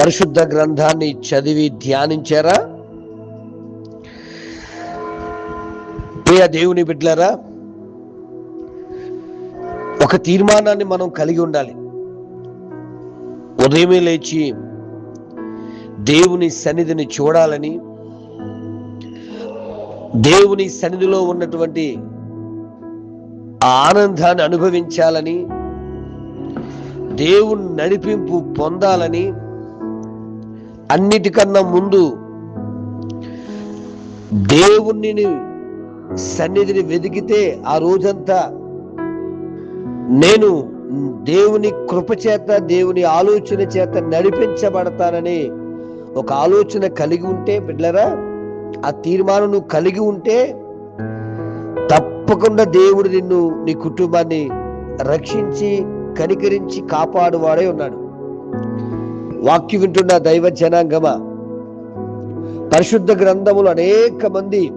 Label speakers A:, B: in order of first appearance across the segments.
A: పరిశుద్ధ గ్రంథాన్ని చదివి ధ్యానించారా? ప్రియ దేవుని బిడ్డలారా ఒక తీర్మానాన్ని మనం కలిగి ఉండాలి. ఉదయమే లేచి దేవుని సన్నిధిని చూడాలని దేవుని సన్నిధిలో ఉన్నటువంటి ఆనందాన్ని అనుభవించాలని దేవుని నడిపింపు పొందాలని అన్నిటికన్నా ముందు దేవుణ్ణి సన్నిధిని వెతికితే ఆ రోజంతా నేను దేవుని కృప చేత దేవుని ఆలోచన చేత నడిపించబడతానని ఒక ఆలోచన కలిగి ఉంటే బిడ్డలరా ఆ తీర్మానం నువ్వు కలిగి ఉంటే తప్పకుండా దేవుడు నిన్ను నీ కుటుంబాన్ని రక్షించి కనికరించి కాపాడువాడే ఉన్నాడు. వాక్యం వింటున్న దైవ జనాంగమ? పరిశుద్ధ గ్రంథములు అనేక మంది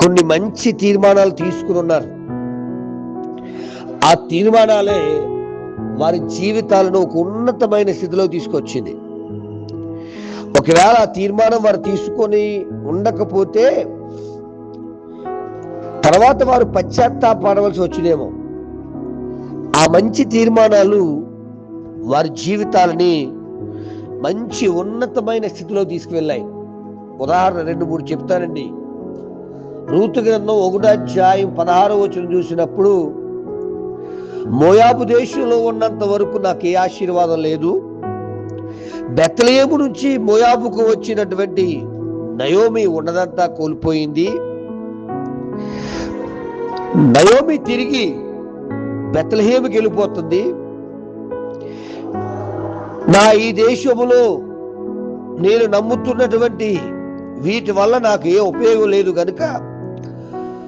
A: కొన్ని మంచి తీర్మానాలు తీసుకుని ఉన్నారు. ఆ తీర్మానాలే వారి జీవితాలను ఒక ఉన్నతమైన స్థితిలో తీసుకొచ్చింది. ఒకవేళ ఆ తీర్మానం వారు తీసుకొని ఉండకపోతే తర్వాత వారు పశ్చాత్తాపడవలసి వచ్చినేమో. ఆ మంచి తీర్మానాలు వారి జీవితాలని మంచి ఉన్నతమైన స్థితిలో తీసుకువెళ్ళాయి. ఉదాహరణ రెండు మూడు చెప్తానండి. రూతు గ్రంథం ఒకటాధ్యాయం పదహారో వచ్చిన చూసినప్పుడు మోయాబు దేశంలో ఉన్నంత వరకు నాకు ఏ ఆశీర్వాదం లేదు. బెత్తలేము నుంచి మోయాబుకు వచ్చినటువంటి నయోమి ఉన్నదంతా కోల్పోయింది. నయోమి తిరిగి బెత్తలహేమికి వెళ్ళిపోతుంది. నా ఈ దేశములో నేను నమ్ముతున్నటువంటి వీటి వల్ల నాకు ఏ ఉపయోగం లేదు కనుక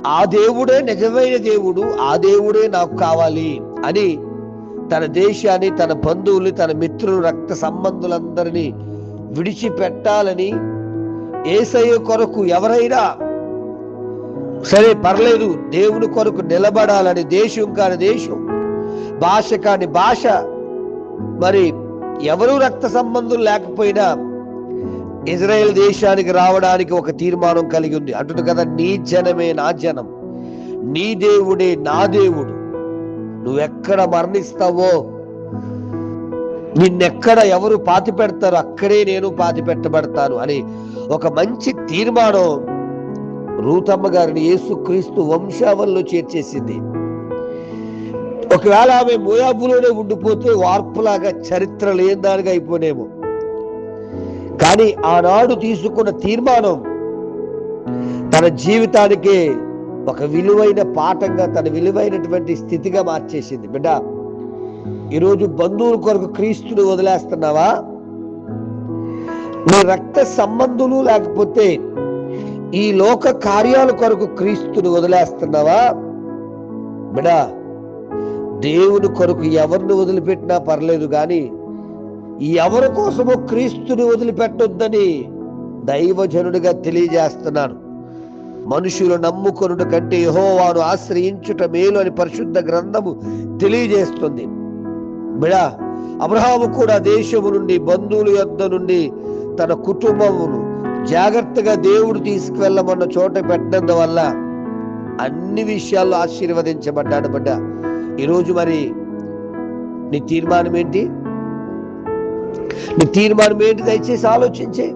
A: ఆ దేవుడే నిజమైన దేవుడు ఆ దేవుడే నాకు కావాలి అని తన దేశాన్ని తన బంధువుల్ని తన మిత్రులు రక్త సంబంధులందరినీ విడిచిపెట్టాలని ఏసయ్య కొరకు ఎవరైనా సరే పర్లేదు దేవుని కొరకు నిలబడాలని దేశం కాని దేశం భాష కాని భాష మరి ఎవరు రక్త సంబంధం లేకపోయినా ఇజ్రాయెల్ దేశానికి రావడానికి ఒక తీర్మానం కలిగి ఉంది. అంటుంది కదా నీ జనమే నా జనం. నీ దేవుడే నా దేవుడు. నువ్వెక్కడ మరణిస్తావో? నిన్నెక్కడ ఎవరు పాతి పెడతారో అక్కడే నేను పాతి పెట్టబడతాను అని ఒక మంచి తీర్మానం రూతమ్మ గారిని యేసుక్రీస్తు వంశావల్లో చేర్చేసింది. ఒకవేళ ఆమె మోయాబులోనే ఉండిపోతే వార్పులాగా చరిత్ర లేని దానిగా అయిపోనేమో. కానీ ఆనాడు తీసుకున్న తీర్మానం తన జీవితానికి ఒక విలువైన పాఠంగా తన విలువైనటువంటి స్థితిగా మార్చేసింది. బిడ్డ ఈరోజు బంధువుల కొరకు క్రీస్తుని వదిలేస్తున్నావా? నీ రక్త సంబంధులు లేకపోతే ఈ లోక కార్యాల కొరకు క్రీస్తుని వదిలేస్తున్నావా? బిడా దేవుని కొరకు ఎవరిని వదిలిపెట్టినా పర్లేదు కానీ ఎవరి కోసమో క్రీస్తుని వదిలిపెట్టొద్దని దైవజనుడిగా తెలియజేస్తున్నాను. మనుషులు నమ్ముకొనుడు కంటే యహోవాను ఆశ్రయించుట మేలు అని పరిశుద్ధ గ్రంథము తెలియజేస్తుంది. బిడా అబ్రహాము కూడా దేశము నుండి బంధువుల యొద్ద నుండి తన కుటుంబమును జాగ్రత్తగా దేవుడు తీసుకువెళ్ళమన్న చోట పెట్టడం వల్ల అన్ని విషయాల్లో ఆశీర్వదించబడ్డాడు బిడ్డ ఈరోజు మరి నీ తీర్మానం ఏంటి? నీ తీర్మానం ఏంటి? దయచేసి ఆలోచించే.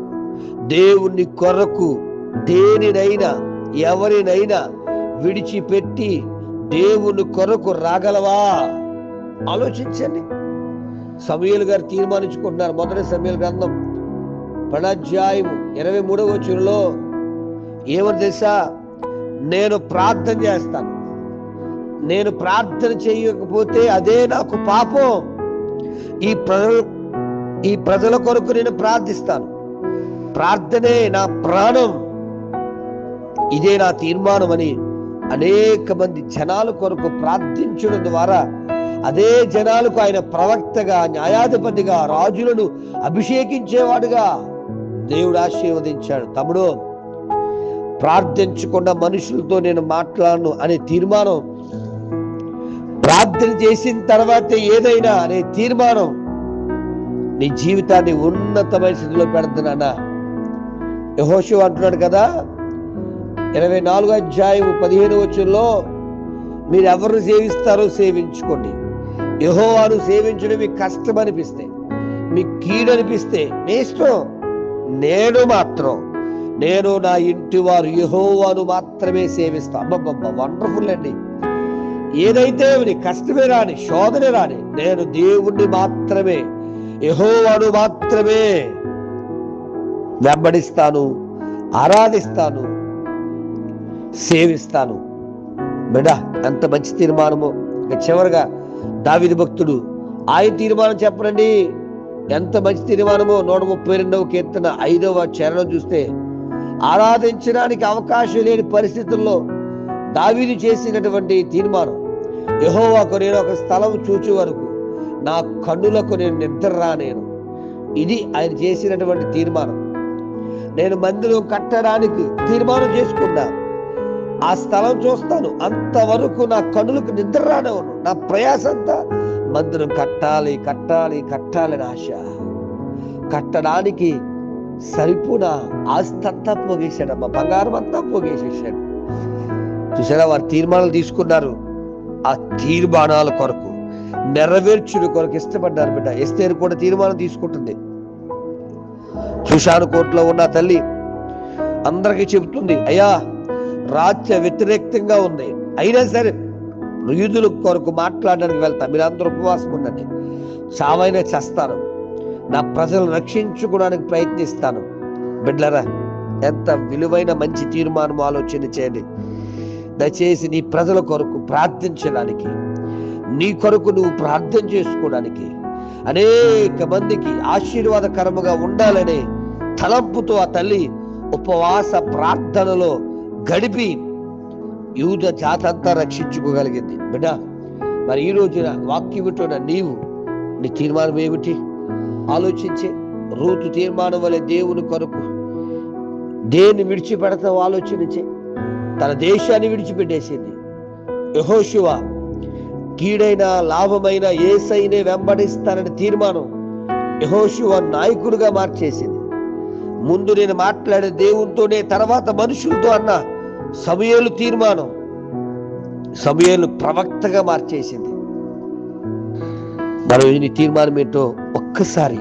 A: దేవుని కొరకు దేనినైనా ఎవరినైనా విడిచిపెట్టి దేవుని కొరకు రాగలవా? ఆలోచించండి. సమయలు గారు తీర్మానించుకుంటున్నారు. మొదటి సమయల గ్రంథం ప్రణాధ్యాయము ఇరవై మూడవ వచ్చులో ఏమని తెలుసా? నేను ప్రార్థన చేస్తాను. నేను ప్రార్థన చేయకపోతే అదే నాకు పాపం. ఈ ప్రజల ఈ ప్రజల కొరకు నేను ప్రార్థిస్తాను. ప్రార్థనే నా ప్రాణం. ఇదే నా తీర్మానం అని అనేక మంది జనాల కొరకు ప్రార్థించడం ద్వారా అదే జనాలకు ఆయన ప్రవక్తగా న్యాయాధిపతిగా రాజులను అభిషేకించేవాడుగా దేవుడు ఆశీర్వదించాడు. తమ్ముడు ప్రార్థించకుండా మనుషులతో నేను మాట్లాడను అనే తీర్మానం ప్రార్థన చేసిన తర్వాతే ఏదైనా అనే తీర్మానం నీ జీవితాన్ని ఉన్నతమైన స్థితిలో పెడుతున్నానా యహోషు అంటున్నాడు కదా ఇరవై నాలుగో అధ్యాయం పదిహేను వచ్చుల్లో మీరు ఎవరు సేవిస్తారో సేవించుకోండి. యహోవాను సేవించడం మీకు కష్టం అనిపిస్తే మీకు కీడు అనిపిస్తే మీ ఇష్టం. నేను మాత్రం నేను నా ఇంటి వారు యహోవాను మాత్రమే సేవిస్తాను అబ్బబ్బబ్బ వండర్ఫుల్ అండి. ఏదైతే నీ కష్టమే రాని శోధనే రాని నేను దేవుణ్ణి మాత్రమే యహోవాను మాత్రమే వెంబడిస్తాను ఆరాధిస్తాను సేవిస్తాను. బిడ్డ ఎంత మంచి తీర్మానము. ఇక చివరిగా దావిది భక్తుడు ఆయన తీర్మానం చెప్పనండి. ఎంత మంచి తీర్మానమో. నూట ముప్పై రెండవ కీర్తన ఐదవ చరణం చూస్తే ఆరాధించడానికి అవకాశం లేని పరిస్థితుల్లో దావీదు చేసినటువంటి తీర్మానం. యహోవాకు నేను ఒక స్థలం చూచే వరకు నా కన్నులకు నేను నిద్ర రానేను. ఇది ఆయన చేసినటువంటి తీర్మానం. నేను మందిరం కట్టడానికి తీర్మానం చేసుకున్నా. ఆ స్థలం చూస్తాను. అంతవరకు నా కన్నులకు నిద్ర రానివ్వను. నా ప్రయాస అంతా మందిరం కట్టాలి కట్టాలి కట్టాలి ఆశ. కట్టడానికి సరిపోన ఆస్తి అంతా పోగేశాడమ్మా బంగారం అంతా పోగేసేసాడు చూసారా వారు తీర్మానాలు తీసుకున్నారు. ఆ తీర్మానాల కొరకు నెరవేర్చుడు కొరకు ఇష్టపడ్డారు బిడ్డ. ఎస్తేరు కూడా తీర్మానం తీసుకుంటుంది. సుషాను కోర్టులో ఉన్న తల్లి అందరికీ చెబుతుంది అయ్యా రాజ్య వ్యతిరేక్తంగా ఉంది. అయినా సరే రుయుదుల కొరకు మాట్లాడడానికి వెళ్తా. మీరందరూ ఉపవాసం ఉండండి. చావైనా చేస్తాను. నా ప్రజలను రక్షించుకోవడానికి ప్రయత్నిస్తాను. బిడ్లరా ఎంత విలువైన మంచి తీర్మానం ఆలోచన చేయండి. దయచేసి నీ ప్రజల కొరకు ప్రార్థించడానికి నీ కొరకు నువ్వు ప్రార్థన చేసుకోవడానికి అనేక మందికి ఆశీర్వాదకరముగా ఉండాలనే తలంపుతో ఆ తల్లి ఉపవాస ప్రార్థనలో గడిపి యూద జాతంతా రక్షించుకోగలిగింది. బిడ్డ మరి ఈ రోజున వాక్యం వింటున్న నీవు నీ తీర్మానం ఏమిటి? ఆలోచించే రూతు తీర్మానం వలె దేవుని కొరకు దేన్ని విడిచిపెడతావు ఆలోచించే తన దేశాన్ని విడిచిపెట్టేసింది. యహోశివ కీడైన లాభమైన ఏసైనే వెంబడిస్తానని తీర్మానం యహోశివ నాయకుడిగా మార్చేసింది. ముందు నేను మాట్లాడే దేవునితోనే తర్వాత మనుషులతో అన్న సమయలు తీర్మానం సమయలు ప్రవక్తగా మార్చేసింది. మనం ఈ తీర్మానం ఏంటో ఒక్కసారి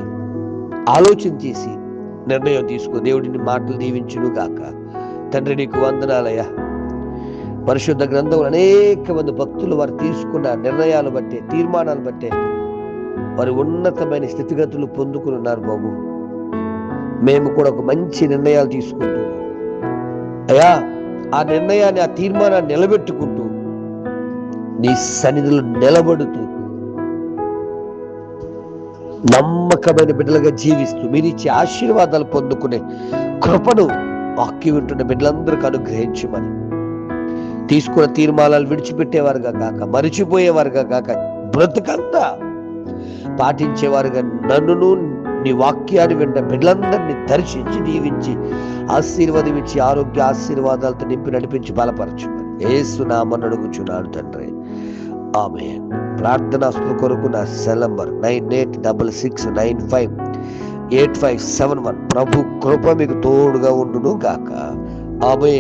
A: ఆలోచన చేసి నిర్ణయం తీసుకో. దేవుడిని మాటలు దీవించును గాక తండ్రి నీకు వందనాలయ్యా. పరిశుద్ధ గ్రంథంలో అనేక మంది భక్తులు వారు తీసుకున్న నిర్ణయాలు బట్టే తీర్మానాలు బట్టే వారి ఉన్నతమైన స్థితిగతులు పొందుకుని ఉన్నారు బాబు. మేము కూడా ఒక మంచి నిర్ణయాలు తీసుకుంటూ అయ్యా ఆ నిర్ణయాన్ని ఆ తీర్మానాన్ని నిలబెట్టుకుంటూ నీ సన్నిధిలో నిలబడుతూ నమ్మకమైన బిడ్డలుగా జీవిస్తూ మీరు ఇచ్చే ఆశీర్వాదాలు పొందుకునే కృపను వాక్యం వింటున్న బిడ్డలందరికీ అనుగ్రహించమని. తీసుకున్న తీర్మానాలు విడిచిపెట్టేవారుగా కాక మరిచిపోయేవారుగా కాక బ్రతుకంతా పాటించేవారుగా నన్నును నీ వాక్యాన్ని వింట బిడ్డలందరినీ దర్శించి దీవించి ఆశీర్వాదం ఆరోగ్య ఆశీర్వాదాలతో నింపి నడిపించి బలపరచుమని. ఏసునామని అడుగుచున్నాడు తండ్రి. ఆమె ప్రార్థనా కొరకు నా cell number nine eight double six nine five eight five seven one. ప్రభు కృప మీకు తోడుగా ఉండును గాక ఆమె